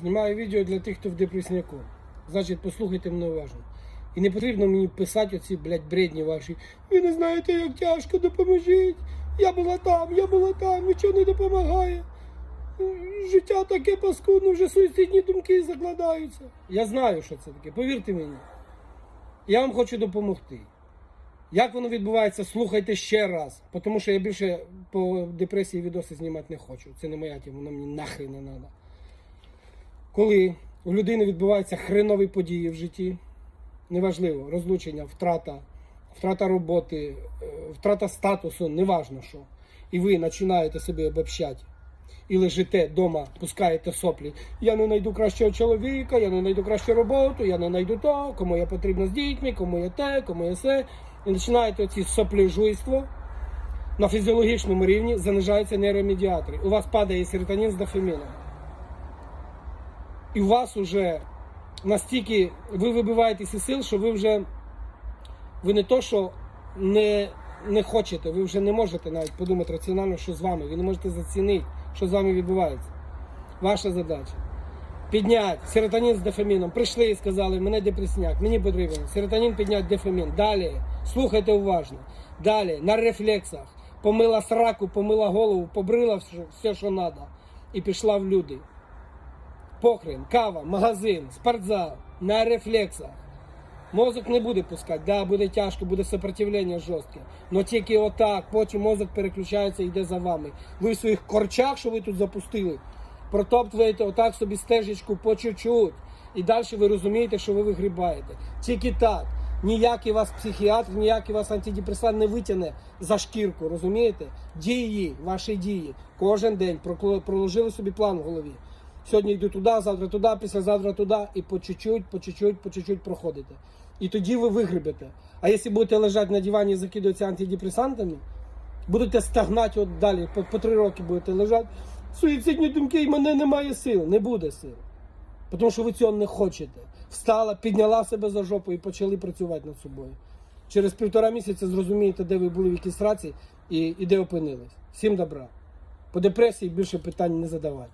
Знімаю відео для тих, хто в депресняку. Значить, послухайте мене уважно. І не потрібно мені писати оці, блядь, бредні ваші. Ви не знаєте, як тяжко, допоможіть. Я була там, я була там, нічого не допомагає. Життя таке паскудне, вже суїцидні думки закладаються. Я знаю, що це таке, повірте мені. Я вам хочу допомогти. Як воно відбувається, слухайте ще раз. Тому що я більше по депресії відоси знімати не хочу. Це не моя тема, воно мені нахрен не треба. Коли у людини відбуваються хренові події в житті, неважливо, розлучення, втрата, втрата роботи, е, втрата статусу, неважно що. І ви починаєте себе обобщати. І лежите вдома, пускаєте соплі. Я не знайду кращого чоловіка, я не знайду кращу роботу, я не знайду то, кому я потрібно з дітьми, кому я те, кому я все. І починаєте оці сопліжуйство на фізіологічному рівні, занижаються нейромедіатори. У вас падає серотонін з дофаміном. І у вас уже настільки ви вибиваєтесь із сил, що ви вже ви не то, що не, не хочете, ви вже не можете навіть подумати раціонально, що з вами. Ви не можете зацінити, що з вами відбувається. Ваша задача. Підняти серотонін з дофаміном. Прийшли і сказали, мене депресняк, мені потрібен. Серотонін підняти дофамін. Далі. Слухайте уважно. Далі, на рефлексах. Помила сраку, помила голову, побрила все що треба. І пішла в люди. Похрен, кава, магазин, спортзал, на рефлексах. Мозок не буде пускати, да, буде тяжко, буде сопротивлення жорстке. Но тільки отак, потім мозок переключається і йде за вами. Ви в своїх корчах, що ви тут запустили, протоптуєте отак собі стежечку по чуть-чуть. І далі ви розумієте, що ви вигрібаєте. Тільки так. Ніякий вас психіатр, ніякий вас антидепресант не витягне за шкірку, розумієте? Дії, ваші дії. Кожен день проложили собі план в голові. Сьогодні йду туди, завтра туди, післязавтра туди, і по чуть-чуть, по чуть-чуть, по чуть-чуть проходите. І тоді ви вигребете. А якщо будете лежати на дивані і закидуватися антидепресантами, будете стагнати от далі, по, по три роки будете лежати. Суїцидні думки, і мене немає сил. Не буде сил. Тому що ви цього не хочете. Встала, підняла себе за жопу і почали працювати над собою. Через півтора місяця зрозумієте, де ви були в якійсь раці і, і де опинились. Всім добра. По депресії більше питань не задавати.